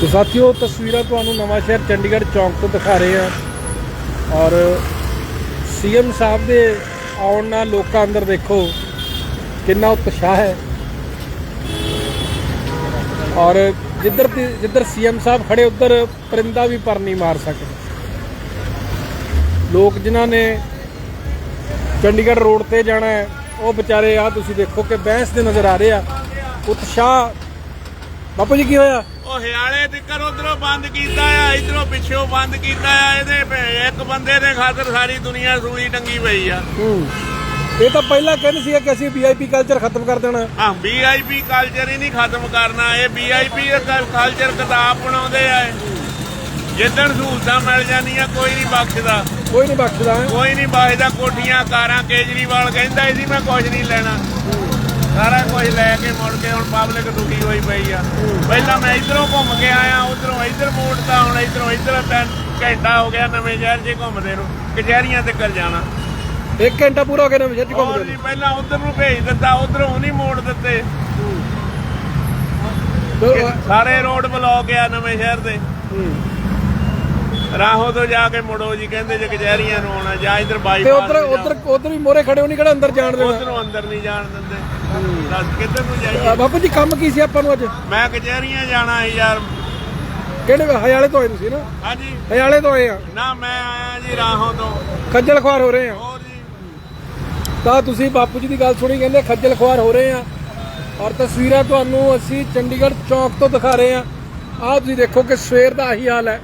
ਤੇ ਸਾਥੀਓ, ਤਸਵੀਰਾਂ ਤੁਹਾਨੂੰ ਨਵਾਂ ਸ਼ਹਿਰ ਚੰਡੀਗੜ੍ਹ ਚੌਂਕ ਤੋਂ ਦਿਖਾ ਰਹੇ ਆ ਔਰ ਸੀਐਮ ਸਾਹਿਬ ਦੇ ਆਉਣ ਨਾਲ ਲੋਕਾਂ ਅੰਦਰ ਦੇਖੋ, ਕਿੰਨਾ ਉਤਸ਼ਾਹ ਹੈ। ਔਰ ਜਿੱਧਰ ਦੀ- ਜਿੱਧਰ ਸੀਐਮ ਸਾਹਿਬ ਖੜੇ, ਉੱਧਰ ਪਰਿੰਦਾ ਵੀ ਪਰ ਨਹੀਂ ਮਾਰ ਸਕਦਾ। ਲੋਕ ਜਿਨ੍ਹਾਂ ਨੇ ਚੰਡੀਗੜ੍ਹ ਰੋਡ ਤੇ ਜਾਣਾ ਹੈ, ਉਹ ਵਿਚਾਰੇ ਆ ਤੁਸੀਂ ਦੇਖੋ ਕਿ ਬਹਿਸ ਦੇ ਨਜ਼ਰ ਆ ਰਹੇ ਆ। ਉਤਸ਼ਾਹ। ਬਾਪੂ ਜੀ, ਕੀ ਹੋਇਆ? ਉਹ ਹਿਆਲੇ ਤਿੱਕਰ ਉਧਰੋਂ ਬੰਦ ਕੀਤਾ ਆ ਇਧਰੋਂ ਪਿੱਛੋਂ ਬੰਦ ਕੀਤਾ ਆ ਇਹਦੇ ਪ- ਇੱਕ ਬੰਦੇ ਦੇ ਖਾਤਰ ਸਾਰੀ ਦੁਨੀਆ ਸੂਲੀ ਟੰਗੀ ਪਈ ਆ। ਹੂੰ। ਇਹ ਤਾਂ ਪਹਿਲਾਂ ਕਹਿੰਦੇ ਸੀ ਕਿ ਅਸੀਂ ਵੀਆਈਪੀ ਕਲਚਰ ਖਤਮ ਕਰ ਦੇਣਾ। ਆ ਵੀਆਈਪੀ ਕਲਚਰ ਹੀ ਨਹੀਂ ਖਤਮ ਕਰਨਾ ਇਹ ਵੀਆਈਪੀ ਕਲਚਰ ਕਿਤਾਬ ਬਣਾਉਂਦੇ ਆ ਇਹ। ਜਿੱਦਣ ਸਹੂਲਤਾਂ ਮਿਲ ਜਾਂਦੀਆਂ ਕੋਈ ਨਹੀਂ ਬਖਸ਼ਦਾ। ਕੋਈ ਨਹੀਂ ਬਖਸ਼ਦਾ। ਹੈ ਕੋਈ ਨਹੀਂ ਬਖਸ਼ਦਾ ਕੋਠੀਆਂ ਕਾਰਾਂ ਕੇਜਰੀਵਾਲ ਕਹਿੰਦਾ ਸੀ ਮੈਂ ਕੁਝ ਨਹੀਂ ਲੈਣਾ। ਸਾਰਾ ਕੁਝ ਲੈ ਕੇ ਮੁੜ ਕੇ ਹੁਣ ਪਬਲਿਕ ਦੁਖੀ ਹੋਈ ਪਈ ਆ। ਪਹਿਲਾਂ ਮੈਂ ਇਧਰੋਂ ਘੁੰਮ ਕੇ ਆਇਆ ਉਧਰੋਂ ਇਧਰ ਮੋੜਦਾ ਹੁਣ ਇਧਰੋਂ ਇਧਰ ਘੰਟਾ ਹੋ ਗਿਆ ਨਵੇਂ ਸ਼ਹਿਰ 'ਚ ਘੁੰਮਦੇ ਨੂੰ ਕਚਹਿਰੀਆਂ ਤੇ ਕਰ ਜਾਣਾ। ਇੱਕ ਘੰਟਾ ਪੂਰਾ ਹੋ ਗਿਆ ਨਵੇਂ ਸ਼ਹਿਰ ਚ ਘੁੰਮਦੇ ਜੀ ਪਹਿਲਾਂ ਉਧਰ ਨੂੰ ਭੇਜ ਦਿੱਤਾ ਉਧਰੋਂ ਨਹੀਂ ਮੋੜ ਦਿੱਤੇ। ਨੂੰ। ਸਾਰੇ ਰੋਡ ਬਲੌਕ ਆ ਨਵੇਂ ਸ਼ਹਿਰ ਦੇ। ਰਾਹੋਂ ਤੋਂ ਜਾ ਕੇ ਮੁੜੋ ਜੀ ਕਹਿੰਦੇ ਜੇ ਕਚਹਿਰੀਆਂ ਨੂੰ ਆਉਣਾ ਜਾਂ ਇਧਰ ਤੇ ਬਾਈਪਾਸ ਉਧਰ ਉਧਰ ਉਧਰ ਵੀ ਮੋਰੇ ਖੜੇ ਹੋ ਨਹੀਂ ਕਿਹੜਾ ਅੰਦਰ ਜਾਣ ਦੇਣਾ। ਉਧਰੋਂ ਅੰਦਰ ਨਹੀਂ ਜਾਣ ਦਿੰਦੇ। ਦੱਸ ਕਿੱਧਰ ਨੂੰ ਜਾਈਏ? ਆ, ਬਾਪੂ ਜੀ ਕੰਮ ਕੀ ਸੀ ਆਪਾਂ ਨੂੰ ਅੱਜ? ਮੈਂ ਕਚਹਿਰੀਆਂ ਜਾਣਾ ਸੀ ਯਾਰ। ਕਿਹੜੇ ਹਰਿਆਲੇ ਤੋਂ ਆਏ ਤੁਸੀਂ ਨਾ? ਹਾਂਜੀ। ਹਰਿਆਲੇ ਤੋਂ ਆਏ ਆ। ਨਾ ਮੈਂ ਆਇਆ ਜੀ ਰਾਹੋਂ ਤੋਂ। ਖੱਜਲ ਖੁਆਰ ਹੋ ਰਹੇ ਆ। ਹੋਰ ਜੀ। ਤਾਂ ਤੁਸੀਂ ਬਾਪੂ ਜੀ ਦੀ ਗੱਲ ਸੁਣੀ ਕਹਿੰਦੇ ਖੱਜਲ ਖੁਆਰ ਹੋ ਰਹੇ ਆ। ਔਰ ਤਸਵੀਰਾਂ ਤੁਹਾਨੂੰ ਅਸੀਂ ਚੰਡੀਗੜ੍ਹ ਚੌਂਕ ਤੋਂ ਦਿਖਾ ਰਹੇ ਆ। ਆਹ ਤੁਸੀਂ ਦੇਖੋ ਕਿ ਸਵੇਰ ਦਾ ਆਹੀ ਹਾਲ ਹੈ।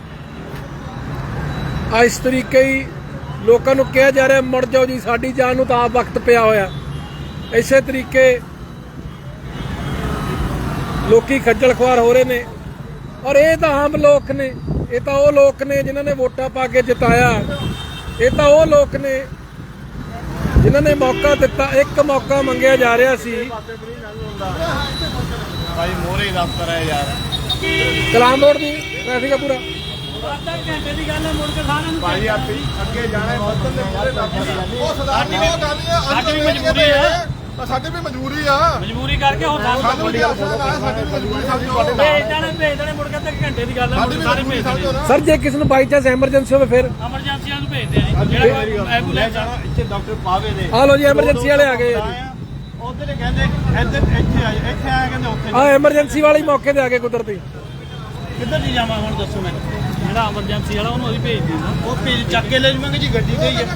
ਆ ਇਸ ਤਰੀਕੇ ਹੀ ਲੋਕਾਂ ਨੂੰ ਕਿਹਾ ਜਾ ਰਿਹਾ ਮੁੜ ਜਾਓ ਜੀ ਸਾਡੀ ਜਾਨ ਨੂੰ ਤਾਂ ਆਪ ਵਕਤ ਪਿਆ ਹੋਇਆ। ਇਸੇ ਤਰੀਕੇ ਲੋਕੀ ਖੱਜਲ ਖੁਆਰ ਹੋ ਰਹੇ ਨੇ। ਔਰ ਇਹ ਤਾਂ ਆਮ ਲੋਕ ਨੇ ਇਹ ਤਾਂ ਉਹ ਲੋਕ ਨੇ ਜਿਨ੍ਹਾਂ ਨੇ ਵੋਟਾਂ ਪਾ ਕੇ ਜਿਤਾਇਆ। ਇਹ ਤਾਂ ਉਹ ਲੋਕ ਨੇ ਜਿਨ੍ਹਾਂ ਨੇ ਮੌਕਾ ਦਿੱਤਾ ਇੱਕ ਮੌਕਾ ਮੰਗਿਆ ਜਾ ਰਿਹਾ ਸੀ। ਭਾਈ ਮੋਰੇ ਦਫ਼ਤਰ ਹੈ ਯਾਰ। ਕਲਾਮ ਰੋਡ ਦੀ ਟ੍ਰੈਫਿਕ ਆ ਪੂਰਾ। ਭਾਈ ਆਪੀ ਅੱਗੇ ਜਾਣਾ ਬੱਦਲ ਦੇ ਮੋਰੇ ਦਫ਼ਤਰ ਉਹ ਜੀ ਉਹ ਗੱਲ ਆ ਸਾਡੀ ਵੀ ਮਜਬੂਰੀ ਆ। ਤਾਂ ਸਾਡੀ ਵੀ ਮਜਬੂਰੀ ਆ। ਮਜਬੂਰੀ ਕਰਕੇ ਹੁਣ ਸਾਨੂੰ ਸਾਨੂੰ ਵੀ ਆਸਰਾ ਨਾ ਸਾਡੀ ਵੀ ਮਜਬੂਰੀ ਸਮਝੋ ਤੁਹਾਡੇ ਨਾਲ ਭੇਜ ਦੇਣੇ ਭੇਜ ਦੇਣੇ ਮੁੜ ਕੇ ਤੇ ਘੰਟੇ ਦੀ ਗੱਲ ਹੈ ਸਾਡੀ ਮੁੜ ਵੀ ਸਾਰੇ ਮਜਬੂਰੀ ਭੇਜ ਸਮਝੋ ਦੇਣੇ ਨਾ ਸਰ ਜੇ ਕਿਸੇ ਨੂੰ ਬਾਈ ਚਾਂਸ ਐਮਰਜੈਂਸੀ ਹੋਵੇ ਫਿਰ? ਐਮਰਜੈਂਸੀਆਂ ਨੂੰ ਭੇਜਦੇ ਆ ਜੀ ਜਿਹੜਾ ਐਂਬੂਲੈਂਸ ਆ। ਇੱਥੇ ਡਾਕਟਰ ਪਾਵੇ ਦੇ। ਆ ਲਓ ਜੀ ਐਮਰਜੈਂਸੀ ਵਾਲੇ ਆ ਗਏ ਆ ਜੀ। ਉਧਰ ਕਹਿੰਦੇ ਇੱਧਰ ਇੱਥੇ ਆ ਇੱਥੇ ਆ ਕਹਿੰਦੇ ਉੱਥੇ ਆ ਐਮਰਜੈਂਸੀ ਵਾਲੇ ਹੀ ਮੌਕੇ ਤੇ ਆ ਗਏ ਕੁਦਰਤੀ। ਕਿੱਧਰ ਦੀ ਜਾਵਾਂ ਹੁਣ ਦੱਸੋ ਮੈਨੂੰ। ਜਿਹੜਾ ਐਮਰਜੈਂਸੀ ਵਾਲਾ ਉਹਨੂੰ ਅਸੀਂ ਭੇਜ ਦੇਣਾ। ਉਹ ਭੇਜ ਚੱਕ ਕੇ ਲੈ ਜਾਵਾਂਗੇ ਜੀ ਗੱਡੀ ਤੇ ਹੀ ਆ।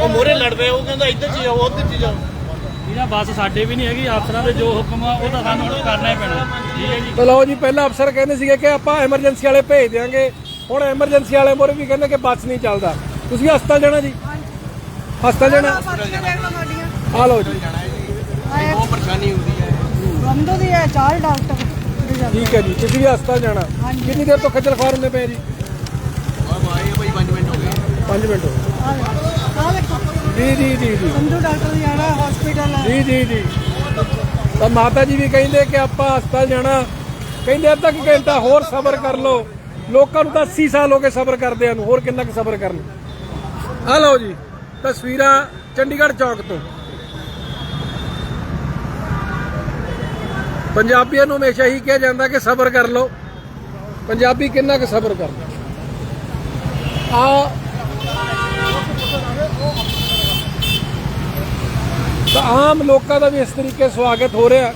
ਉਹ ਮੋਰੇ ਲੜ ਪਏ ਉਹ ਕਹਿੰਦਾ ਇੱਧਰ ਚ ਜਾਓ ਉੱਧਰ ਚ ਜਾਓ। ਇਹਦਾ ਬੱਸ ਸਾਡੇ ਵੀ ਨਹੀਂ ਹੈਗੀ ਅਫਸਰਾਂ ਦੇ ਜੋ ਹੁਕਮ ਆ ਉਹ ਤਾਂ ਸਾਨੂੰ ਹੁਣ ਕਰਨਾ ਹੀ ਪੈਣਾ। ਠੀਕ ਹੈ ਜੀ? ਤਾਂ ਲਓ ਜੀ ਪਹਿਲਾਂ ਅਫਸਰ ਕਹਿੰਦੇ ਸੀਗੇ ਕਿ ਆਪਾਂ ਐਮਰਜੈਂਸੀ ਵਾਲੇ ਭੇਜ ਦਿਆਂਗੇ। ਹੁਣ ਐਮਰਜੈਂਸੀ ਵਾਲੇ ਮੋਰੇ ਵੀ ਕਹਿੰਦੇ ਕਿ ਬੱਸ ਨਹੀਂ ਚੱਲਦਾ। ਤੁਸੀਂ ਹਸਪਤਾਲ ਜਾਣਾ ਜੀ? ਹਸਪਤਾਲ ਜਾਣਾ? ਆ ਲਓ ਜੀ। ਬਹੁਤ ਪਰੇਸ਼ਾਨੀ ਹੁੰਦੀ ਹੈ। ਬੰਦੋ ਦੀ ਹੈ ਚਾਰ ਡਾਕਟਰ। ਠੀਕ ਹੈ ਜੀ ਤੁਸੀਂ ਵੀ ਹਸਪਤਾਲ ਜਾਣਾ। ਕਿੰਨੀ ਦੇਰ ਤੋਂ ਖੱਜਲ ਖੁਆਰ ਹੁੰਦੇ ਪਏ ਜੀ? ਆਏ ਭਾਈ 5 ਮਿੰਟ ਹੋ ਗਏ। 5 ਮਿੰਟ ਹੋ ਗਏ। ਆ ਆ ਦੇਖੋ ਜੀ ਜੀ ਜੀ ਜੀ। ਬੰਦੂ ਡਾਕਟਰ ਜਾਣਾ ਹਸਪੀਟਲ ਜੀ ਜੀ ਜੀ। ਤਾਂ ਮਾਤਾ ਜੀ ਵੀ ਕਹਿੰਦੇ ਕਿ ਆਪਾਂ ਹਸਪਤਾਲ ਜਾਣਾ। ਕਹਿੰਦੇ ਅੱਧਾ ਕੁ ਘੰਟਾ ਹੋਰ ਸਬਰ ਕਰ ਲਓ। ਲੋਕਾਂ ਨੂੰ ਤਾਂ 80 ਸਾਲ ਹੋ ਗਏ ਸਬਰ ਕਰਦਿਆਂ ਨੂੰ। ਹੋਰ ਕਿੰਨਾ ਕੁ ਸਬਰ ਕਰਨ? ਆ ਲਓ ਜੀ ਤਸਵੀਰਾਂ ਚੰਡੀਗੜ੍ਹ ਚੌਕ ਤੋਂ। ਪੰਜਾਬੀਆਂ ਨੂੰ ਹਮੇਸ਼ਾ ਹੀ ਕਿਹਾ ਜਾਂਦਾ ਕਿ ਸਬਰ ਕਰ ਲਓ। ਪੰਜਾਬੀ ਕਿੰਨਾ ਕੁ ਸਬਰ ਕਰਦਾ। ਆ ਤਾਂ ਆਮ ਲੋਕਾਂ ਦਾ ਵੀ ਇਸ ਤਰੀਕੇ ਸਵਾਗਤ ਹੋ ਰਿਹਾ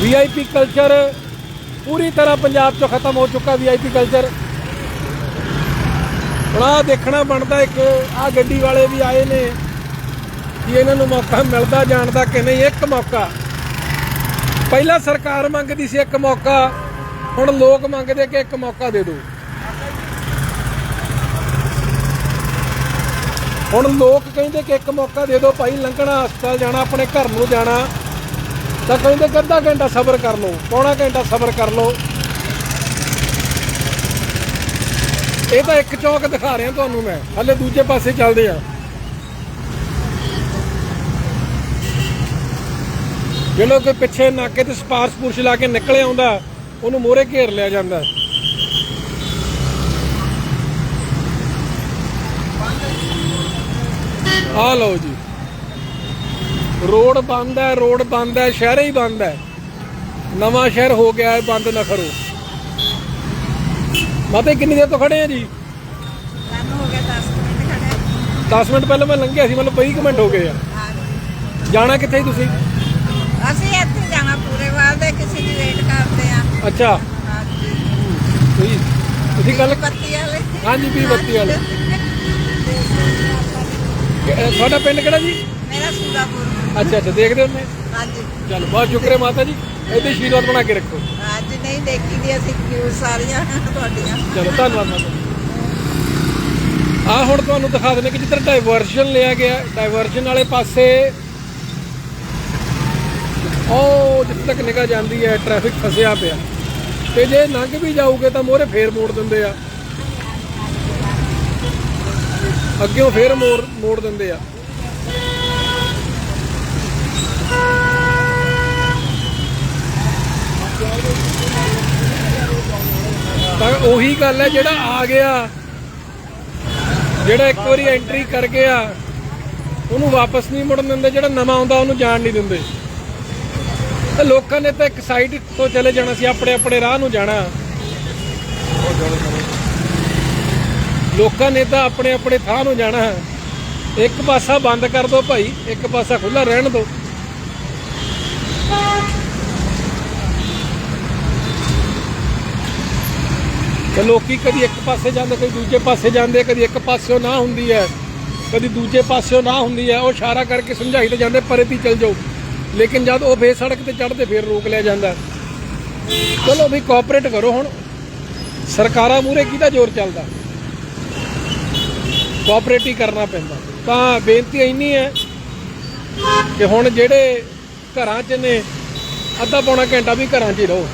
ਵੀਆਈਪੀ ਕਲਚਰ ਪੂਰੀ ਤਰ੍ਹਾਂ ਪੰਜਾਬ 'ਚੋਂ ਖਤਮ ਹੋ ਚੁੱਕਾ ਵੀਆਈਪੀ ਕਲਚਰ ਹੁਣ ਆਹ ਦੇਖਣਾ ਬਣਦਾ ਇੱਕ ਆ ਗੱਡੀ ਵਾਲੇ ਵੀ ਆਏ ਨੇ ਕਿ ਇਹਨਾਂ ਨੂੰ ਮੌਕਾ ਮਿਲਦਾ ਜਾਣਦਾ ਕਿ ਨਹੀਂ, ਇੱਕ ਮੌਕਾ। ਪਹਿਲਾਂ ਸਰਕਾਰ ਮੰਗਦੀ ਸੀ ਇੱਕ ਮੌਕਾ, ਹੁਣ ਲੋਕ ਮੰਗਦੇ ਕਿ ਇੱਕ ਮੌਕਾ ਦੇ ਦਿਓ। ਹੁਣ ਲੋਕ ਕਹਿੰਦੇ ਕਿ ਇੱਕ ਮੌਕਾ ਦੇ ਦਿਓ ਭਾਈ ਲੰਘਣਾ, ਹਸਪਤਾਲ ਜਾਣਾ, ਆਪਣੇ ਘਰ ਨੂੰ ਜਾਣਾ। ਤਾਂ ਕਹਿੰਦੇ ਕਿ ਅੱਧਾ ਘੰਟਾ ਸਬਰ ਕਰ ਲਓ, ਪੌਣਾ ਘੰਟਾ ਸਬਰ ਕਰ ਲਓ। ਇਹ ਤਾਂ ਇੱਕ ਚੌਕ ਦਿਖਾ ਰਿਹਾ ਤੁਹਾਨੂੰ ਮੈਂ, ਹਲੇ ਦੂਜੇ ਪਾਸੇ ਚੱਲਦੇ ਆ। ਜਿਹੜਾ ਕੋਈ ਪਿੱਛੇ ਨਾਕੇ ਤੇ ਸਪਾਰਸ ਪੁਰਸ਼ ਲਾ ਕੇ ਨਿਕਲ ਆਉਂਦਾ, ਉਹਨੂੰ ਮੋਰੇ ਘੇਰ ਲਿਆ ਜਾਂਦਾ। ਆ ਲਓ ਜੀ। ਰੋਡ ਬੰਦ ਹੈ ਰੋਡ ਬੰਦ ਹੈ ਸ਼ਹਿਰ ਹੀ ਬੰਦ ਹੈ। ਨਵਾਂ ਸ਼ਹਿਰ ਹੋ ਗਿਆ ਹੈ ਬੰਦ ਨਾ ਕਰੋ। ਮਾਤੇ ਕਿੰਨੀ ਦੇਰ ਤੋਂ ਖੜੇ ਆ ਜੀ? ਸਾਨੂੰ ਹੋ ਗਿਆ 10 ਮਿੰਟ ਖੜੇ 10 ਮਿੰਟ ਪਹਿਲਾਂ ਮੈਂ ਲੰਘਿਆ ਸੀ ਮਤਲਬ 20 ਕੁ ਮਿੰਟ ਹੋ ਗਏ ਆ। ਜਾਣਾ ਕਿੱਥੇ ਤੁਸੀਂ? ਅਸੀਂ ਇੱਥੇ ਜਾਣਾ ਪੂਰੇ ਵਾਰ ਦੇ ਕਿਸੇ ਦੀ ਵੇਟ ਕਰਦੇ ਆ। ਅੱਛਾ। ਹਾਂਜੀ। ਤੁਸੀਂ ਤੁਸੀਂ ਗੱਲ ਬੱਤੀ ਵਾਲੇ। ਹਾਂਜੀ ਵੀਹ ਬੱਤੀ ਵਾਲੇ। ਅਹ ਤੁਹਾਡਾ ਪਿੰਡ ਕਿਹੜਾ ਜੀ? ਮੇਰਾ ਸੂਰਾਪੁਰ ਅੱਛਾ ਅੱਛਾ ਦੇਖਦੇ ਹੁੰਦੇ? ਹਾਂਜੀ। ਚਲੋ ਬਹੁਤ ਸ਼ੁਕਰ ਹੈ ਮਾਤਾ ਜੀ। ਇਹਦੇ ਆਸ਼ੀਰਵਾਦ ਬਣਾ ਕੇ ਰੱਖੋ। ਅੱਜ ਨਹੀਂ ਦੇਖੀ ਦੀ ਅਸੀਂ ਨਿਊਜ਼ ਸਾਰੀਆਂ ਤੁਹਾਡੀਆਂ। ਚਲੋ ਧੰਨਵਾਦ ਮਾਤਾ ਆ ਹੁਣ ਤੁਹਾਨੂੰ ਦਿਖਾ ਦਿੰਦੇ ਕਿ ਜਿੱਧਰ ਡਾਈਵਰਜਨ ਲਿਆ ਗਿਆ ਡਾਈਵਰਜਨ ਵਾਲੇ ਪਾਸੇ ਉਹ ਜਿੱਥੇ ਤੱਕ ਨਿਕਲ ਜਾਂਦੀ ਹੈ ਟ੍ਰੈਫਿਕ ਫਸਿਆ ਪਿਆ। ਤੇ ਜੇ ਲੰਘ ਵੀ ਜਾਊਗੇ ਤਾਂ ਮੋਰੇ ਫੇਰ ਮੋੜ ਦਿੰਦੇ ਆ। ਅੱਗੇ ਫੇਰ ਮੋੜ ਮੋੜ ਦਿੰਦੇ ਆ। ਤਾਂ ਉਹੀ ਗੱਲ ਹੈ ਜਿਹੜਾ ਆ ਗਿਆ। ਜਿਹੜਾ ਇੱਕ ਵਾਰੀ ਐਂਟਰੀ ਕਰ ਗਿਆ, ਉਹਨੂੰ ਵਾਪਸ ਨਹੀਂ ਮੁੜਨ ਦਿੰਦੇ, ਜਿਹੜਾ ਨਵਾਂ ਆਉਂਦਾ ਉਹਨੂੰ ਜਾਣ ਨਹੀਂ ਦਿੰਦੇ। ਤੇ ਲੋਕਾਂ ਨੇ ਤਾਂ ਇੱਕ ਸਾਈਡ ਤੋਂ ਚਲੇ ਜਾਣਾ ਸੀ, ਆਪਣੇ ਆਪਣੇ ਰਾਹ ਨੂੰ ਜਾਣਾ। ਲੋਕਾਂ ਨੇ ਤਾਂ ਆਪਣੇ ਆਪਣੇ ਥਾਂ ਨੂੰ ਜਾਣਾ ਹੈ। ਇੱਕ ਪਾਸਾ ਬੰਦ ਕਰ ਦਿਓ ਭਾਈ, ਇੱਕ ਪਾਸਾ ਖੁੱਲਾ ਰਹਿਣ ਦਿਓ ਤੇ ਲੋਕੀ ਕਦੀ ਇੱਕ ਪਾਸੇ ਜਾਂਦੇ, ਕਦੀ ਦੂਜੇ ਪਾਸੇ ਜਾਂਦੇ, ਕਦੀ ਇੱਕ ਪਾਸਿਓਂ ਨਾ ਹੁੰਦੀ ਹੈ। ਕਦੀ ਦੂਜੇ ਪਾਸਿਓਂ ਨਾ ਹੁੰਦੀ ਹੈ। ਉਹ ਇਸ਼ਾਰਾ ਕਰਕੇ ਸਮਝਾਈ ਤੇ ਜਾਂਦੇ, ਪਰੇ ਤੀ ਚਲ ਜਾਓ। ਲੇਕਿਨ ਜਦ ਉਹ ਫੇਰ ਸੜਕ ਤੇ ਚੜਦੇ ਫੇਰ ਰੋਕ ਲਿਆ ਜਾਂਦਾ। ਚਲੋ ਵੀ ਕੋਆਪਰੇਟ ਕਰੋ ਹੁਣ। ਸਰਕਾਰਾਂ ਮੂਰੇ ਕਿਹਦਾ ਜ਼ੋਰ ਚੱਲਦਾ? ਕੋਆਪਰੇਟ ਹੀ ਕਰਨਾ ਪੈਂਦਾ। ਤਾਂ ਬੇਨਤੀ ਇੰਨੀ ਹੈ ਕਿ ਹੁਣ ਜਿਹੜੇ ਘਰਾਂ 'ਚ ਨੇ, ਅੱਧਾ ਪੌਣਾ ਘੰਟਾ ਵੀ ਘਰਾਂ 'ਚ ਹੀ ਰਹੋ।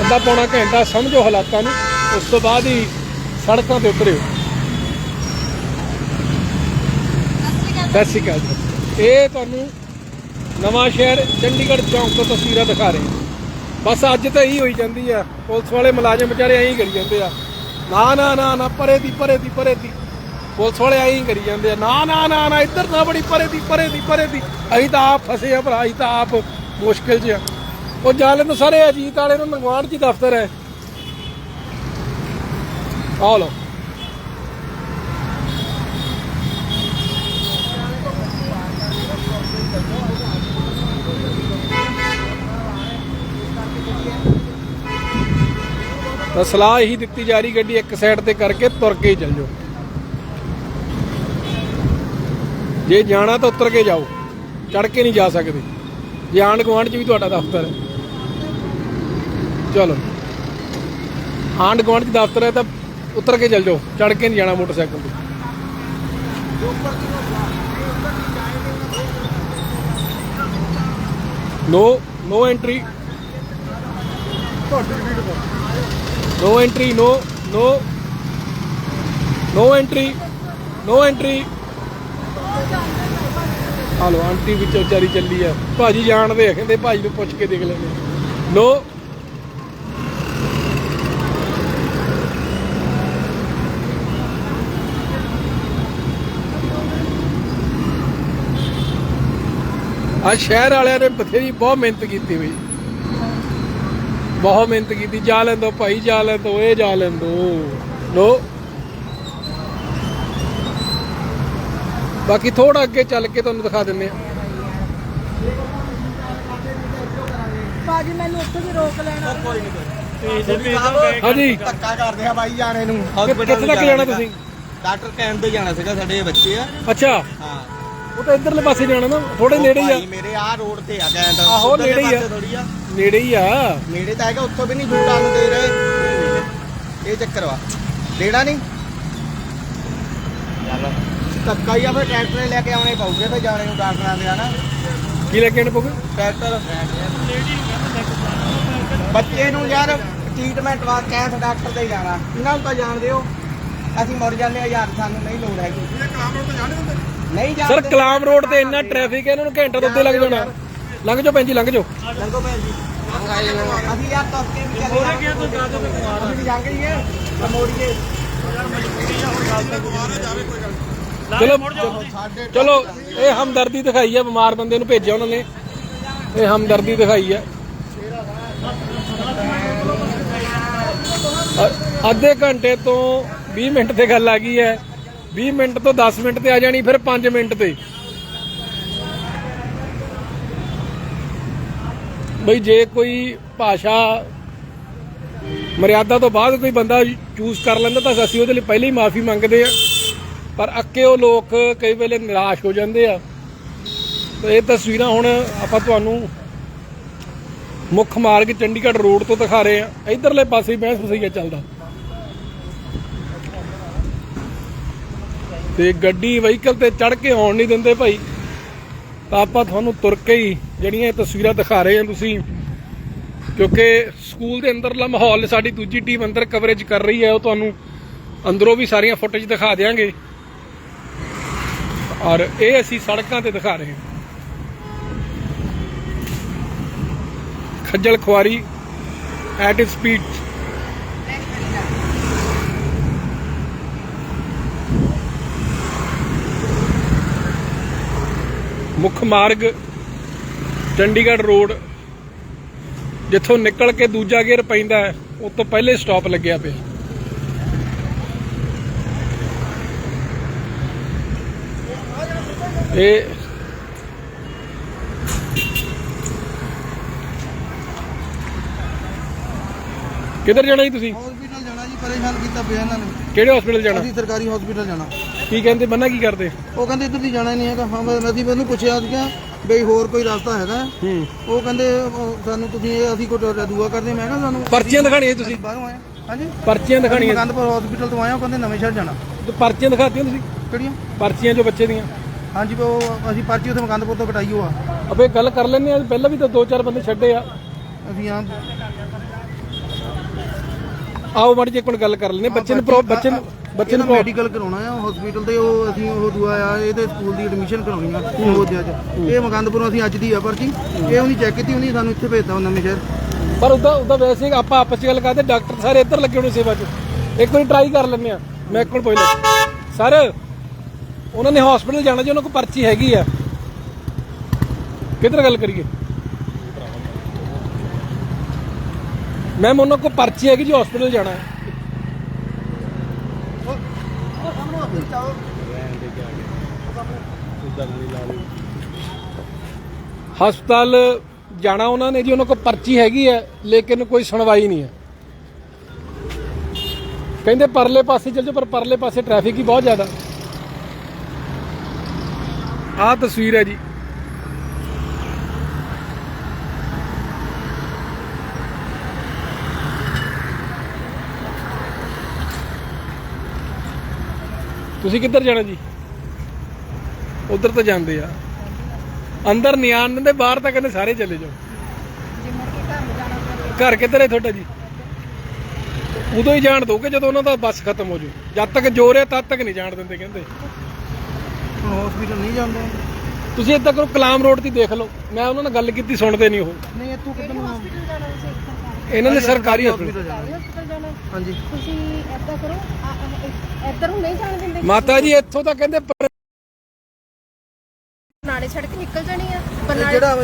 ਅੱਧਾ ਪੌਣਾ ਘੰਟਾ ਸਮਝੋ ਹਾਲਾਤਾਂ ਨੂੰ, ਉਸ ਤੋਂ ਬਾਅਦ ਹੀ ਸੜਕਾਂ ਤੇ ਉਤਰਿਓ ਸਤਿ ਸ਼੍ਰੀ ਅਕਾਲ ਜੀ। ਇਹ ਤੁਹਾਨੂੰ ਨਵਾਂ ਸ਼ਹਿਰ ਚੰਡੀਗੜ੍ਹ ਚੌਂਕ ਤੋਂ ਤਸਵੀਰਾਂ ਦਿਖਾ ਰਹੇ ਬਸ ਅੱਜ ਤਾਂ ਇਹੀ ਹੋਈ ਜਾਂਦੀ ਆ। ਪੁਲਿਸ ਵਾਲੇ ਮੁਲਾਜ਼ਮ ਵਿਚਾਰੇ ਐਂ ਹੀ ਕਰੀ ਜਾਂਦੇ ਆ। ਨਾ ਨਾ ਨਾ ਨਾ, ਪਰੇ ਦੀ ਪਰੇ ਦੀ ਪਰੇ ਦੀ। ਪੁਲਿਸ ਵਾਲੇ ਐਂ ਹੀ ਕਰੀ ਜਾਂਦੇ ਆ, ਨਾ ਨਾ ਨਾ ਨਾ, ਇੱਧਰ ਨਾ ਬੜੀ ਪਰੇ ਦੀ ਪਰੇ ਦੀ ਪਰੇ ਦੀ। ਅਸੀਂ ਤਾਂ ਆਪ ਫਸੇ ਆ ਭਰਾ, ਅਸੀਂ ਤਾਂ ਆਪ ਮੁਸ਼ਕਿਲ 'ਚ ਆ। ਉਹ ਜਾਲੇ ਨੂੰ ਸਾਰੇ ਅਜੀਤ ਵਾਲੇ ਨੂੰ ਨਗਵਾੜ 'ਚ ਦਫ਼ਤਰ ਹੈ। ਆ ਲਓ। ਤਾਂ ਸਲਾਹ ਇਹੀ ਦਿੱਤੀ ਜਾ ਰਹੀ ਗੱਡੀ ਇੱਕ ਸਾਈਡ ਤੇ ਕਰਕੇ ਤੁਰ ਕੇ ਹੀ ਚੱਲ ਜਾਓ। ਜੇ ਜਾਣਾ ਤਾਂ ਉਤਰ ਕੇ ਜਾਓ। ਚੜ ਕੇ ਨਹੀਂ ਜਾ ਸਕਦੇ। ਜੇ ਆਂਢ ਗੁਆਂਢ 'ਚ ਵੀ ਤੁਹਾਡਾ ਦਫ਼ਤਰ ਹੈ। ਚਲੋ। ਆਂਢ ਗੁਆਂਢ 'ਚ ਦਫ਼ਤਰ ਹੈ ਤਾਂ ਉਤਰ ਕੇ ਚੱਲ ਜਾਓ। ਚੜ ਕੇ ਨਹੀਂ ਜਾਣਾ ਮੋਟਰਸਾਈਕਲ ਤੇ। No no entry. No entry, no no. No entry no entry. Hello, aunty ਵਿੱਚੋਂ ਵਿਚਾਰੀ ਚੱਲੀ ਆ। ਭਾਜੀ ਜਾਣਦੇ ਆ, ਕਹਿੰਦੇ ਭਾਜੀ ਨੂੰ ਪੁੱਛ ਕੇ ਦੇਖ ਲੈਂਦੇ ਲੋ। ਆ ਸ਼ਹਿਰ ਵਾਲਿਆਂ ਨੇ ਬਥੇਰੀ, ਬਹੁਤ ਮਿਹਨਤ ਕੀਤੀ ਬਈ। ਬਹੁਤ ਮਿਹਨਤ ਕੀਤੀ। ਜਾ ਲੈਂਦੋ ਭਾਈ, ਜਾ ਲੈਂਦੋ ਇਹ ਜਾ ਲੈਂਦੋ ਲੋ। ਬਾਕੀ ਥੋੜਾ ਅੱਗੇ ਚੱਲ ਕੇ ਤੁਹਾਨੂੰ ਦਿਖਾ ਦਿੰਦੇ ਆ ਬਾਜੀ ਮੈਨੂੰ ਉੱਥੇ ਵੀ ਰੋਕ ਲੈਣਾ। ਹਾਂਜੀ। ਧੱਕਾ ਕਰਦੇ ਆ ਬਾਈ ਜਾਣੇ ਨੂੰ। ਕਿ- ਕਿੱਥੇ ਤੱਕ ਜਾਣਾ ਤੁਸੀਂ? ਡਾਕਟਰ ਕੈਂਪ ਤੇ ਜਾਣਾ ਸੀਗਾ ਸਾਡੇ ਬੱਚੇ ਆ। ਅੱਛਾ। ਹਾਂ। ਉਹ ਤਾਂ ਇਧਰਲੇ ਪਾਸੇ ਜਾਣਾ ਨਾ ਥੋੜੇ ਨੇੜੇ ਹੀ ਆ। ਮੇਰੇ ਆ ਰੋਡ ਤੇ ਆ ਕੈਂਟ ਆਹੋ, ਨੇੜੇ ਹੀ ਆ। ਨੇੜੇ ਹੀ ਆ। ਨੇੜੇ ਤਾਂ ਹੈਗਾ ਉੱਥੋਂ ਵੀ ਨਹੀਂ ਜੂਟਾ ਨੂੰ ਦੇ ਰਹੇ। ਇਹ ਚੱਕਰ ਵਾ। ਦੇਣਾ ਨਹੀਂ? ਧੱਕਾ ਹੀ ਆ ਫਿਰ ਟਰੈਕਟਰ ਲੈ ਕੇ ਆਉਣੇ ਪਊਗੇ ਤੇ ਜਾਣੇ ਨੂੰ ਡਾਕਟਰਾਂ ਦੇ ਹਨਾ? ਕੀ ਲੈ ਕੇ ਆਣ ਪਊਗਾ? ਟਰੈਕਟਰ। ਬੱਚੇ ਨੂੰ ਯਾਰ ਟ੍ਰੀਟਮੈਂਟ ਵਾ ਕੈਂਪ ਡਾਕਟਰ ਦੇ ਜਾਣਾ। ਇਹਨਾਂ ਨੂੰ ਤਾਂ ਜਾਣਦੇ ਹੋ ਅਸੀਂ ਮੁੜ ਜਾਂਦੇ ਆ ਯਾਰ ਸਾਨੂੰ ਨਹੀਂ ਲੋੜ ਹੈਗੀ। ਨਹੀਂ ਸਰ ਜਾਣਦੇ ਕਲਾਮ ਰੋਡ ਤੇ ਇੰਨਾ ਟ੍ਰੈਫਿਕ ਹੈ ਇਹਨਾਂ ਨੂੰ ਘੰਟਾ ਤੋਂ ਉੱਤੇ ਲੱਗ ਜਾਣਾ। ਲੰਘ ਜਾਓ ਭੈਣ ਜੀ ਲੰਘ ਜਾਓ। ਲੰਗੋ ਭੈਣ ਜੀ। ਅਸੀਂ ਯਾਰ ਤੱਕ ਕੇ ਵੀ ਚਲੇ ਗਏ ਤੋਂ ਜਾ ਦੋ ਅਸੀਂ ਵੀ ਜਾਂਗੇ ਹੀ ਆ ਮੋੜੀਏ ਚਲੋ ਮੁੜ ਜਾਓ ਤੁਸੀਂ। ਚਲੋ ਇਹ ਹਮਦਰਦੀ ਦਿਖਾਈ ਹੈ ਬਿਮਾਰ ਬੰਦੇ ਨੂੰ ਭੇਜਿਆ ਉਹਨਾਂ ਨੇ। ਇਹ ਹਮਦਰਦੀ ਦਿਖਾਈ ਹੈ ਅੱਧੇ ਘੰਟੇ ਤੋਂ 20 ਮਿੰਟ ਤੇ ਗੱਲ ਆ ਗਈ ਹੈ। 20 ਮਿੰਟ ਤੋਂ 10 ਮਿੰਟ ਤੇ ਆ ਜਾਣੀ ਫਿਰ 5 ਮਿੰਟ ਤੇ। ਬਈ ਜੇ ਕੋਈ ਭਾਸ਼ਾ ਮਰਿਆਦਾ ਤੋਂ ਬਾਅਦ ਕੋਈ ਬੰਦਾ ਚੂਜ਼ ਕਰ ਲੈਂਦਾ ਤਾਂ ਅਸੀਂ ਉਹਦੇ ਲਈ ਪਹਿਲਾਂ ਹੀ ਮਾਫੀ ਮੰਗਦੇ ਆ ਪਰ ਅੱਕੇ ਉਹ ਲੋਕ ਕਈ ਵੇਲੇ ਨਿਰਾਸ਼ ਹੋ ਜਾਂਦੇ ਆ। ਤੇ ਇਹ ਤਸਵੀਰਾਂ ਹੁਣ ਆਪਾਂ ਤੁਹਾਨੂੰ ਮੁੱਖ ਮਾਰਗ ਚੰਡੀਗੜ੍ਹ ਰੋਡ ਤੋਂ ਦਿਖਾ ਰਹੇ ਆ ਇਧਰਲੇ ਪਾਸੇ ਬਹਿਸ ਬਸਈਆ ਚੱਲਦਾ। ਤੇ ਗੱਡੀ, ਵਹੀਕਲ ਤੇ ਚੜ ਕੇ ਆਉਣ ਨਹੀਂ ਦਿੰਦੇ ਭਾਈ। ਤਾਂ ਆਪਾਂ ਤੁਹਾਨੂੰ ਤੁਰ ਕੇ ਹੀ ਜਿਹੜੀਆਂ ਇਹ ਤਸਵੀਰਾਂ ਦਿਖਾ ਰਹੇ ਆ ਤੁਸੀਂ। ਕਿਉਂਕਿ ਸਕੂਲ ਦੇ ਅੰਦਰਲਾ ਮਾਹੌਲ ਸਾਡੀ ਦੂਜੀ ਟੀਮ ਅੰਦਰ ਕਵਰੇਜ ਕਰ ਰਹੀ ਹੈ। ਉਹ ਤੁਹਾਨੂੰ ਅੰਦਰੋਂ ਵੀ ਸਾਰੀਆਂ ਫੁਟੇਜ ਦਿਖਾ ਦੇਵਾਂਗੇ ਔਰ ਇਹ ਅਸੀਂ ਸੜਕਾਂ ਤੇ ਦਿਖਾ ਰਹੇ ਹਾਂ। ਖੱਜਲ ਖੁਆਰੀ ਐਟ ਸਪੀਡ ਮੁੱਖ ਮਾਰਗ ਚੰਡੀਗੜ੍ਹ ਰੋਡ, ਜਿੱਥੋਂ ਨਿਕਲ ਕੇ ਦੂਜਾ ਗੇਅਰ ਪੈਂਦਾ ਹੈ ਉਸ ਤੋਂ ਪਹਿਲੇ ਸਟਾਪ ਲੱਗਿਆ ਪਿਆ। ਇਹ ਕਿੱਧਰ ਜਾਣਾ ਜੀ ਤੁਸੀਂ? ਹਸਪੀਟਲ ਜਾਣਾ ਜੀ ਪਰੇਸ਼ਾਨ ਕੀਤਾ ਪਿਆ ਇਹਨਾਂ ਨੇ। ਕਿਹੜੇ ਹਸਪੀਟਲ ਜਾਣਾ? ਅਸੀਂ ਸਰਕਾਰੀ ਹਸਪੀਟਲ ਜਾਣਾ। ਕੀ ਕਹਿੰਦੇ ਮੰਨਾ ਕੀ ਕਰਦੇ? ਉਹ ਕਹਿੰਦੇ ਇੱਧਰ ਦੀ ਜਾਣਾ ਨਹੀਂ ਹੈਗਾ। ਹਾਂ ਮੈਂ ਅਸੀਂ ਮੈਨੂੰ ਪੁੱਛਿਆ ਸੀਗਾ ਬਈ ਹੋਰ ਕੋਈ ਰਸਤਾ ਹੈਗਾ? ਹੂੰ। ਉਹ ਕਹਿੰਦੇ ਉਹ ਸਾਨੂੰ ਤੁਸੀਂ ਇਹ ਅਸੀਂ ਕੋਈ ਦੁਆ ਕਰਦੇ ਮੈਂ ਕਿਹਾ ਸਾਨੂੰ ਪਰਚੀਆਂ ਦਿਖਾਣੀਆਂ ਤੁਸੀਂ? ਬਾਹਰੋਂ ਆਏ ਹਾਂਜੀ? ਪਰਚੀਆਂ ਦਿਖਾਣੀਆਂ ਮਕੰਦਪੁਰ ਹਸਪੀਟਲ ਤੋਂ ਆਏ ਉਹ ਕਹਿੰਦੇ ਨਵੇਂ ਸ਼ਹਿਰ ਜਾਣਾ। ਪਰਚੀਆਂ ਦਿਖਾਤੀਆਂ ਤੁਸੀਂ? ਕਿਹੜੀਆਂ? ਪਰਚੀਆਂ ਜੋ ਬੱਚੇ ਦੀਆਂ। ਹਾਂਜੀ ਉਹ ਅਸੀਂ ਪਰਚੀ ਉੱਥੇ ਮਕੰਦਪੁਰ ਤੋਂ ਕਟਾਈ ਹੋਆ। ਅਬੇ ਗੱਲ ਕਰ ਲੈਂਦੇ ਆ ਪਹਿਲਾਂ ਵੀ ਤਾਂ ਦੋ ਚਾਰ ਬੰਦੇ ਛੱਡੇ ਆ। ਅਸੀਂ ਆ ਆਓ ਮਾੜੀ ਜਿਹੀ ਕੋਲ ਗੱਲ ਕਰ ਲੈਂਦੇ ਬੱਚੇ ਨੂੰ ਪ੍ਰੋ- ਬੱਚੇ ਨੂੰ ਬੱਚੇ ਨੂੰ ਪ੍ਰੋ- ਮੈਡੀਕਲ ਕਰਾਉਣਾ ਆ ਹਸਪੀਟਲ ਤੇ ਉਹ ਅਸੀਂ ਉਹ ਦੁਆ ਆ ਇਹਦੇ ਸਕੂਲ ਦੀ ਐਡਮਿਸ਼ਨ ਕਰਾਉਣੀ ਆ ਉਹ ਦੇ ਅੱਜ ਇਹ ਮਕੰਦਪੁਰੋਂ ਅਸੀਂ ਅੱਜ ਦੀ ਆ ਪਰਚੀ। ਇਹ ਉਹਨੇ ਚੈੱਕ ਕੀਤੀ ਉਹਨੇ ਸਾਨੂੰ ਇੱਥੇ ਭੇਜਤਾ ਉਹ ਨਵੇਂ ਸ਼ਹਿਰ। ਪਰ ਉਦਾਂ ਉਦਾਂ ਵੈਸੇ ਆਪਾਂ ਆਪਸ ਚ ਗੱਲ ਕਰਦੇ ਡਾਕਟਰ ਸਾਰੇ ਇੱਧਰ ਲੱਗੇ ਹੋਣੇ ਸੇਵਾ 'ਚ। ਇੱਕ ਵਾਰੀ ਟਰਾਈ ਕਰ ਲੈਂਦੇ ਆ ਮੈਂ ਕੋਲ ਪੁੱਛ ਲਾਂ। ਸਰ ਉਹਨਾਂ ਨੇ ਹਸਪੀਟਲ ਜਾਣਾ ਜੀ, ਉਹਨਾਂ ਕੋਲ ਪਰਚੀ ਹੈਗੀ ਆ। ਕਿੱਧਰ ਗੱਲ ਕਰੀਏ? ਮੈਮ ਉਹਨਾਂ ਕੋਲ ਪਰਚੀ ਹੈਗੀ ਜੀ ਹਸਪੀਟਲ ਜਾਣਾ ਹੈ। ਹਸਪਤਾਲ ਜਾਣਾ ਉਹਨਾਂ ਨੇ ਜੀ, ਉਹਨਾਂ ਕੋਲ ਪਰਚੀ ਹੈਗੀ ਹੈ, ਲੇਕਿਨ ਕੋਈ ਸੁਣਵਾਈ ਨਹੀਂ ਹੈ। ਕਹਿੰਦੇ ਪਰਲੇ ਪਾਸੇ ਚੱਲ ਜਾਓ, ਪਰ ਪਰਲੇ ਪਾਸੇ ਟ੍ਰੈਫਿਕ ਹੀ ਬਹੁਤ ਜ਼ਿਆਦਾ। ਆਹ ਤਸਵੀਰ ਹੈ ਜੀ। ਤੁਸੀਂ ਕਿੱਧਰ ਜਾਣਾ ਜੀ? ਉਧਰ ਤਾਂ ਜਾਂਦੇ ਆ। ਅੰਦਰ ਨਹੀਂ ਆਣ ਦਿੰਦੇ ਬਾਹਰ ਤਾਂ ਕਹਿੰਦੇ ਸਾਰੇ ਚਲੇ ਜਾਓ। ਘਰ ਕਿੱਧਰ ਹੈ ਤੁਹਾਡਾ ਜੀ? ਉਦੋਂ ਹੀ ਜਾਣ ਦੋਗੇ ਜਦੋਂ ਉਹਨਾਂ ਦਾ ਬੱਸ ਖਤਮ ਹੋ ਜੂ। ਜਦ ਤੱਕ ਜੋਰ ਹੈ ਤਦ ਤੱਕ ਨਹੀਂ ਜਾਣ ਦਿੰਦੇ ਕਹਿੰਦੇ। ਹੁਣ ਹਸਪੀਟਲ ਨਹੀਂ ਜਾਂਦੇ। ਤੁਸੀਂ ਇੱਦਾਂ ਕਰੋ ਕਲਾਮ ਰੋਡ ਦੀ ਦੇਖ ਲਓ। ਮੈਂ ਉਹਨਾਂ ਨਾਲ ਗੱਲ ਕੀਤੀ ਸੁਣਦੇ ਨਹੀਂ ਉਹ। ਨਹੀਂ ਇੱਥੋਂ ਕਿੱਧਰ ਨੂੰ ਇਹਨਾਂ ਨੇ ਸਰਕਾਰੀ ਹਸਪੀਟਲ ਜਾਣਾ। ਹਸਪੀਟਲ ਜਾਣਾ। ਹਾਂਜੀ। ਤੁਸੀਂ ਏਦਾਂ ਕਰੋ ਇੱਧਰ ਨੂੰ ਨਹੀਂ ਜਾਣ ਦਿੰਦੇ। ਮਾਤਾ ਜੀ ਇੱਥੋਂ ਤਾਂ ਕਹਿੰਦੇ ਬਰਨਾਲੇ ਛੱਡ ਕੇ ਨਿਕਲ ਜਾਣੀ ਆ। ਬਰਨਾਲੇ ਜਿਹੜਾ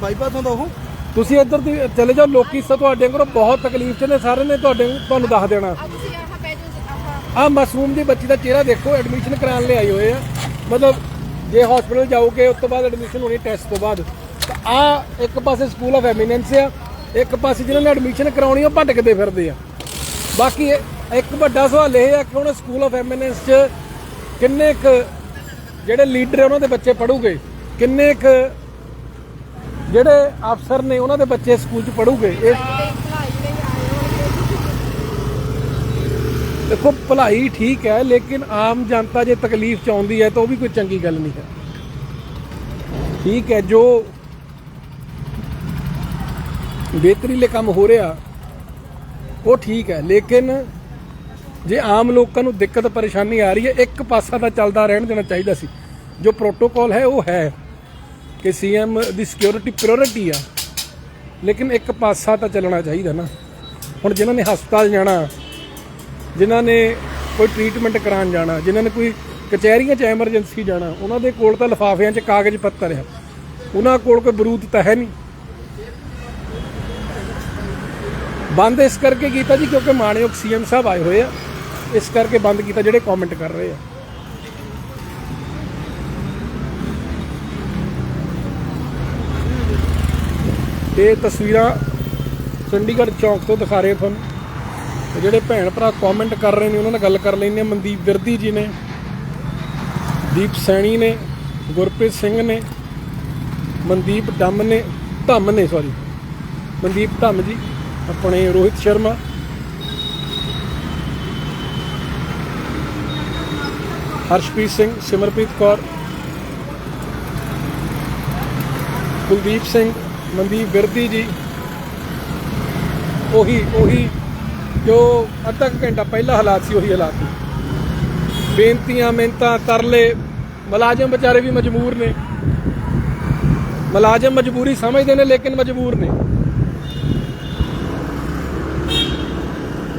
ਬਾਈਪਾਸ ਹੁੰਦਾ ਉਹ? ਤੁਸੀਂ ਇੱਧਰ ਦੀ ਚਲੇ ਜਾਓ ਲੋਕੀ ਸੋ ਤੁਹਾਡੇ ਕੋਲ ਬਹੁਤ ਤਕਲੀਫ ਚ ਨੇ ਸਾਰੇ ਨੇ ਤੁਹਾਡੇ ਤੁਹਾਨੂੰ ਦੱਸ ਦੇਣਾ। ਆ ਤੁਸੀਂ ਆਹ ਪੈ ਜਾਓ ਆਹ। ਆ ਮਾਸੂਮ ਦੀ ਬੱਚੀ ਦਾ ਚਿਹਰਾ ਦੇਖੋ ਐਡਮਿਸ਼ਨ ਕਰਾਉਣ ਲਈ ਆਏ ਹੋਏ ਆ। ਮਤਲਬ ਜੇ ਹਸਪੀਟਲ ਜਾਓਗੇ, ਉਸ ਤੋਂ ਬਾਅਦ ਐਡਮਿਸ਼ਨ ਹੋਣੀ ਟੈਸਟ ਤੋਂ ਬਾਅਦ। ਤਾਂ ਆ ਇੱਕ ਪਾਸੇ ਸਕੂਲ ਆਫ ਐਮੀਨੈਂਸ ਆ, ਇੱਕ ਪਾਸੇ ਜਿਹਨਾਂ ਨੇ ਐਡਮਿਸ਼ਨ ਕਰਾਉਣੀ ਉਹ ਭਟਕਦੇ ਫਿਰਦੇ ਆ। ਬਾਕੀ ਇੱਕ ਵੱਡਾ ਸਵਾਲ ਇਹ ਆ ਕਿ ਹੁਣ ਸਕੂਲ ਆਫ ਐਮੀਨੈਂਸ 'ਚ ਕਿੰਨੇ ਕੁ ਜਿਹੜੇ ਲੀਡਰ ਉਹਨਾਂ ਦੇ ਬੱਚੇ ਪੜੂਗੇ ਕਿੰਨੇ ਕੁ ਜਿਹੜੇ ਅਫਸਰ ਨੇ, ਉਹਨਾਂ ਦੇ ਬੱਚੇ ਸਕੂਲ 'ਚ ਪੜੂਗੇ ਇਹ ਦੇਖੋ, ਭਲਾਈ ਠੀਕ ਹੈ, ਲੇਕਿਨ ਆਮ ਜਨਤਾ ਜੇ ਤਕਲੀਫ ਚ ਆਉਂਦੀ ਹੈ ਤਾਂ ਉਹ ਵੀ ਕੋਈ ਚੰਗੀ ਗੱਲ ਨਹੀਂ ਹੈ। ਠੀਕ ਹੈ, ਜੋ ਬਿਹਤਰੀ ਲਈ ਕੰਮ ਹੋ ਰਿਹਾ, ਉਹ ਠੀਕ ਹੈ, ਲੇਕਿਨ ਜੇ ਆਮ ਲੋਕਾਂ ਨੂੰ ਦਿੱਕਤ, ਪਰੇਸ਼ਾਨੀ ਆ ਰਹੀ ਹੈ, ਇੱਕ ਪਾਸਾ ਤਾਂ ਚੱਲਦਾ ਰਹਿਣ ਦੇਣਾ ਚਾਹੀਦਾ ਸੀ। ਜੋ ਪ੍ਰੋਟੋਕੋਲ ਹੈ, ਉਹ ਹੈ ਕਿ ਸੀਐਮ ਦੀ ਸਿਕਿਉਰਿਟੀ ਪ੍ਰਾਇੋਰਟੀ ਆ। ਲੇਕਿਨ ਇੱਕ ਪਾਸਾ ਤਾਂ ਚੱਲਣਾ ਚਾਹੀਦਾ ਨਾ। ਹੁਣ ਜਿਨ੍ਹਾਂ ਨੇ ਹਸਪਤਾਲ ਜਾਣਾ ਜਿਨ੍ਹਾਂ ਨੇ ਕੋਈ ਟ੍ਰੀਟਮੈਂਟ ਕਰਾਉਣ ਜਾਣਾ, ਜਿਨ੍ਹਾਂ ਨੇ ਕੋਈ ਕਚਹਿਰੀਆਂ 'ਚ ਐਮਰਜੈਂਸੀ ਜਾਣਾ, ਉਹਨਾਂ ਦੇ ਕੋਲ ਤਾਂ ਲਿਫਾਫਿਆਂ 'ਚ ਕਾਗਜ਼ ਪੱਤਰ ਹੈ ਉਹਨਾਂ ਕੋਲ ਕੋਈ ਬਰੂਦ ਤਾਂ ਹੈ ਨਹੀਂ। ਬੰਦ ਇਸ ਕਰਕੇ ਕੀਤਾ ਜੀ ਕਿਉਂਕਿ ਮਾਣਯੋਗ ਸੀਐਮ ਸਾਹਿਬ ਆਏ ਹੋਏ ਆ। ਇਸ ਕਰਕੇ ਬੰਦ ਕੀਤਾ ਜਿਹੜੇ ਕਮੈਂਟ ਕਰ ਰਹੇ ਆ। ਇਹ ਤਸਵੀਰਾਂ ਚੰਡੀਗੜ੍ਹ ਚੌਂਕ ਤੋਂ ਦਿਖਾ ਰਹੇ ਤੁਹਾਨੂੰ। ਤੇ ਜਿਹੜੇ ਭੈਣ ਭਰਾ ਕਮੈਂਟ ਕਰ ਰਹੇ ਨੇ, ਉਹਨਾਂ ਨਾਲ ਗੱਲ ਕਰ ਲੈਂਦੇ ਹਾਂ। ਮਨਦੀਪ ਵਿਰਦੀ ਜੀ ਨੇ, ਦੀਪ ਸੈਣੀ ਨੇ, ਗੁਰਪ੍ਰੀਤ ਸਿੰਘ ਨੇ, ਮਨਦੀਪ ਡੰਮ ਨੇ, ਧੰਮ ਨੇ ਸੌਰੀ ਮਨਦੀਪ ਧੰਮ ਜੀ, ਆਪਣੇ ਰੋਹਿਤ ਸ਼ਰਮਾ। ਹਰਸ਼ਪ੍ਰੀਤ ਸਿੰਘ, ਸਿਮਰਪ੍ਰੀਤ ਕੌਰ। ਕੁਲਦੀਪ ਸਿੰਘ, ਮਨਦੀਪ ਵਿਰਦੀ ਜੀ। ਉਹੀ ਉਹੀ ਜੋ ਅੱਧਾ ਘੰਟਾ ਪਹਿਲਾਂ ਹਾਲਾਤ ਸੀ ਉਹੀ ਹਾਲਾਤ ਨੇ। ਬੇਨਤੀਆਂ ਮਿੰਤਾਂ ਤਰਲੇ ਮੁਲਾਜ਼ਮ ਵਿਚਾਰੇ ਵੀ ਮਜਬੂਰ ਨੇ। ਮੁਲਾਜ਼ਮ ਮਜਬੂਰੀ ਸਮਝਦੇ ਨੇ ਲੇਕਿਨ ਮਜਬੂਰ ਨੇ।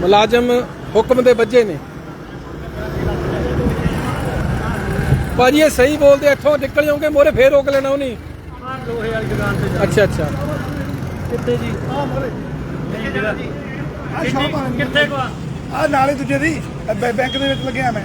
ਮੁਲਾਜ਼ਮ ਹੁਕਮ ਦੇ ਵੱਜੇ ਨੇ। ਭਾਜੀ ਇਹ ਸਹੀ ਬੋਲਦੇ ਇੱਥੋਂ ਨਿਕਲ ਜਾਓਗੇ ਮੋਰੇ ਫੇਰ ਰੋਕ ਲੈਣਾ ਉਹਨੇ। ਲੋਹੇ ਵਾਲੀ ਦੁਕਾਨ ਤੇ ਅੱਛਾ ਅੱਛਾ। ਕਿੱਥੇ ਜੀ? ਕਿੱਥੇ ਕਿੱਥੇ ਕੋ ਆ? ਨਾਲੇ ਦੂਜੇ ਦੀ। ਬੈਂਕ ਦੇ ਵਿੱਚ ਲੱਗਿਆ ਮੈਂ।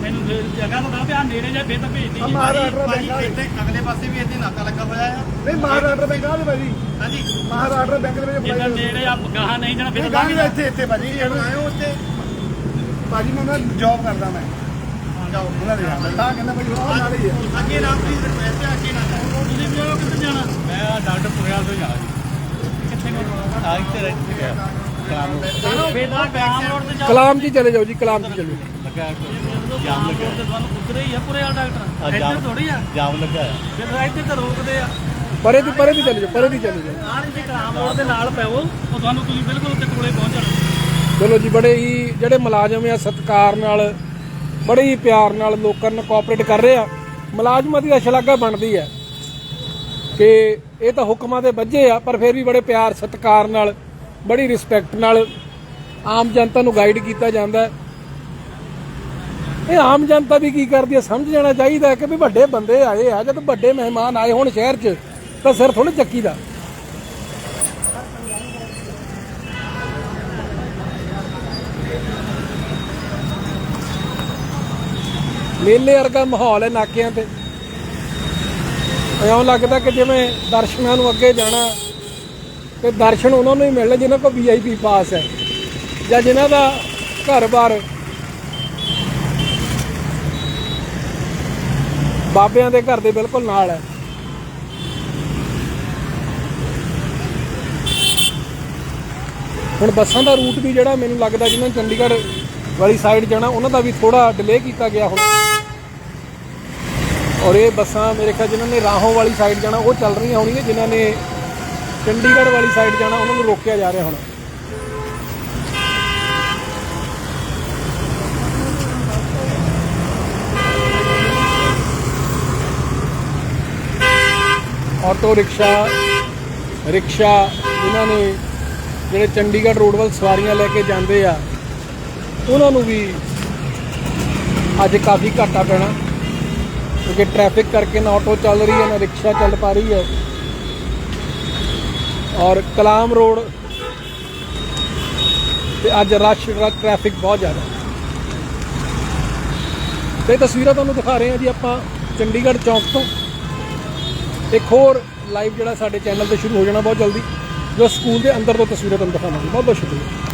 ਮੈਨੂੰ ਫਿਰ ਜਗ੍ਹਾ ਤੋਂ ਦੱਸ ਆ ਨੇੜੇ ਜਾ ਫੇਰ ਤਾਂ ਭੇਜ ਦੀ ਆ ਮਹਾਰਾਸ਼ਟਰ ਬੈਂਕ ਆ। ਇੱਥੇ ਅਗਲੇ ਪਾਸੇ ਵੀ ਇੱਥੇ ਨਾਕਾ ਲੱਗਾ ਹੋਇਆ ਆ। ਨਹੀਂ ਮਹਾਰਾਸ਼ਟਰ ਬੈਂਕ ਆ ਦੇ ਭਾਜੀ। ਹਾਂਜੀ। ਮਹਾਰਾਸ਼ਟਰ ਬੈਂਕ ਦੇ ਵਿੱਚ ਜਿੱਦਾਂ ਅਪਲਾਈ ਨੇੜੇ ਆ ਗਾਹਾਂ ਨਹੀਂ ਜਾਣਾ ਫਿਰ ਇਹ ਤਾਂ ਗਾਂਧੀ ਦਾ ਇੱਥੇ ਇੱਥੇ ਭਾਜੀ। ਇਹਨੂੰ ਆਇਓ ਉੱਥੇ। ਭਾਜੀ ਮੈਂ ਉਹਨਾਂ ਜੌਬ ਕਰਦਾ ਮੈਂ। ਜਾਓ। ਉਹਨਾਂ ਦੇ ਨਾਲ। ਤਾਂ ਕਹਿੰਦਾ ਭਾਈ ਉਹ ਨਾਲ ਹੀ ਆ। ਅੱਗੇ ਨਾ ਪਲੀਜ਼ ਰਿਕਵੈਸਟ ਹੈ ਅੱਗੇ ਨਾ ਜਾਓ ਤੁਸੀਂ ਵੀ ਉਹ ਕਿੱਥੇ ਜਾਣਾ? ਮੈਂ ਡਾਕਟਰ ਪੁਰਿਆਲ ਤੋਂ ਜਾਣਾ ਜੀ। ਕਿੱਥੇ ਕੋ ਆ ਇੱਥੇ ਰਹਿ ਗਿਆ ਚਲੋ ਫੇਰ ਤਾਂ ਕਾਮ ਰੋਡ ਤੇ ਜਾਓ ਕਲਾਮ ਜੀ ਚਲੇ ਜਾਓ ਜੀ ਕਲਾਮ ਜੀ ਚਲੇ ਜਾਓ। ਲੱਗਾ ਜਾਮ ਲੱਗਾ ਤੇ ਤੁਹਾਨੂੰ ਉਧਰ ਹੀ। ਆ ਪੁਰਿਆਲ ਡਾਕਟਰ ਇੱਧਰ ਥੋੜੀ ਆ ਜਾਮ ਲੱਗਾ ਫਿਰ ਇੱਥੇ ਤਾਂ ਰੋਕਦੇ ਆ ਪਰੇ ਦੀ ਪਰੇ ਦੀ ਚਲੇ ਜਾਓ ਪਰੇ ਦੀ ਚਲੇ ਜਾਓ। ਆਹ ਜੇ ਰੋਡ ਦੇ ਨਾਲ ਪੈਵੋ ਉਹ ਤੁਹਾਨੂੰ ਤੁਸੀਂ ਬਿਲਕੁਲ ਉੱਤੇ ਕੋਲੇ ਪਹੁੰਚ ਜਾਣਾ। ਚਲੋ ਜੀ ਬੜੇ ਹੀ ਜਿਹੜੇ ਮੁਲਾਜ਼ਮ ਆ ਸਤਿਕਾਰ ਨਾਲ ਬੜੇ ਹੀ ਪਿਆਰ ਨਾਲ ਲੋਕਾਂ ਨਾਲ ਕੋਆਪਰੇਟ ਕਰ ਰਹੇ ਆ। ਮੁਲਾਜ਼ਮਾਂ ਦੀ ਤਾਂ ਸ਼ਲਾਘਾ ਬਣਦੀ ਹੈ ਕਿ ਇਹ ਤਾਂ ਹੁਕਮਾਂ ਦੇ ਵੱਜੇ ਆ, ਪਰ ਫਿਰ ਵੀ ਬੜੇ ਪਿਆਰ, ਸਤਿਕਾਰ ਨਾਲ, ਬੜੀ ਰਿਸਪੈਕਟ ਨਾਲ ਆਮ ਜਨਤਾ ਨੂੰ ਗਾਈਡ ਕੀਤਾ ਜਾਂਦਾ ਹੈ। ਇਹ ਆਮ ਜਨਤਾ ਵੀ ਕੀ ਕਰਦੀ ਹੈ? ਸਮਝ ਜਾਣਾ ਚਾਹੀਦਾ ਕਿ ਵੀ ਵੱਡੇ ਬੰਦੇ ਆਏ ਆ, ਜਦ ਵੱਡੇ ਮਹਿਮਾਨ ਆਏ ਹੋਣ ਸ਼ਹਿਰ 'ਚ, ਤਾਂ ਸਿਰ ਥੋੜੀ ਚੱਕੀ ਦਾ ਮੇਲੇ ਵਰਗਾ ਮਾਹੌਲ ਹੈ ਨਾਕਿਆਂ ਤੇ। ਇਉਂ ਲੱਗਦਾ ਕਿ ਜਿਵੇਂ ਦਰਸ਼ਨਾਂ ਨੂੰ ਅੱਗੇ ਜਾਣਾ, ਤੇ ਦਰਸ਼ਨ ਉਹਨਾਂ ਨੂੰ ਹੀ ਮਿਲਣੇ ਜਿਨ੍ਹਾਂ ਕੋਲ ਵੀਆਈਪੀ ਪਾਸ ਹੈ, ਜਾਂ ਜਿਨ੍ਹਾਂ ਦਾ ਘਰ-ਬਾਰ ਬਾਬਿਆਂ ਦੇ ਘਰ ਦੇ ਬਿਲਕੁਲ ਨਾਲ ਹੈ। ਹੁਣ ਬੱਸਾਂ ਦਾ ਰੂਟ ਵੀ ਜਿਹੜਾ ਮੈਨੂੰ ਲੱਗਦਾ ਜਿਹਨਾਂ ਚੰਡੀਗੜ੍ਹ ਵਾਲੀ ਸਾਈਡ ਜਾਣਾ, ਉਹਨਾਂ ਦਾ ਵੀ ਥੋੜਾ ਡਿਲੇ ਕੀਤਾ ਗਿਆ ਹੁਣ। ਔਰ ਇਹ ਬੱਸਾਂ ਮੇਰੇ ਖਿਆਲ ਜਿਨ੍ਹਾਂ ਨੇ ਰਾਹੋਂ ਵਾਲੀ ਸਾਈਡ ਜਾਣਾ, ਉਹ ਚੱਲ ਰਹੀਆਂ ਹੋਣਗੀਆਂ, ਜਿਨ੍ਹਾਂ ਨੇ ਚੰਡੀਗੜ੍ਹ ਵਾਲੀ ਸਾਈਡ ਜਾਣਾ, ਉਹਨਾਂ ਨੂੰ ਰੋਕਿਆ ਜਾ ਰਿਹਾ ਹੁਣ। ਆਟੋ ਰਿਕਸ਼ਾ ਰਿਕਸ਼ਾ ਇਹਨਾਂ ਨੇ ਜਿਹੜੇ ਚੰਡੀਗੜ੍ਹ ਰੋਡ ਵੱਲ ਸਵਾਰੀਆਂ ਲੈ ਕੇ ਜਾਂਦੇ ਆ, ਉਹਨਾਂ ਨੂੰ ਵੀ ਅੱਜ ਕਾਫੀ ਘਾਟਾ ਪੈਣਾ। ਕਿਉਂਕਿ ਟ੍ਰੈਫਿਕ ਕਰਕੇ ਨਾ ਆਟੋ ਚੱਲ ਰਹੀ ਹੈ, ਨਾ ਰਿਕਸ਼ਾ ਚੱਲ ਪਾ ਰਹੀ ਹੈ। ਔਰ ਕਲਾਮ ਰੋਡ ਤੇ ਅੱਜ ਰਸ਼ ਟ੍ਰੈਫਿਕ ਬਹੁਤ ਜ਼ਿਆਦਾ ਤੇ ਇਹ ਤਸਵੀਰਾਂ ਤੁਹਾਨੂੰ ਦਿਖਾ ਰਹੇ ਹਾਂ ਜੀ ਆਪਾਂ ਚੰਡੀਗੜ੍ਹ ਚੌਂਕ ਤੋਂ। ਇੱਕ ਹੋਰ ਲਾਈਵ ਜਿਹੜਾ ਸਾਡੇ ਚੈਨਲ ਤੇ ਸ਼ੁਰੂ ਹੋ ਜਾਣਾ ਬਹੁਤ ਜਲਦੀ, ਜੋ ਸਕੂਲ ਦੇ ਅੰਦਰ ਤੋਂ ਤਸਵੀਰਾਂ ਤੁਹਾਨੂੰ ਦਿਖਾਵਾਂਗੇ। ਬਹੁਤ ਬਹੁਤ ਸ਼ੁਕਰੀਆ।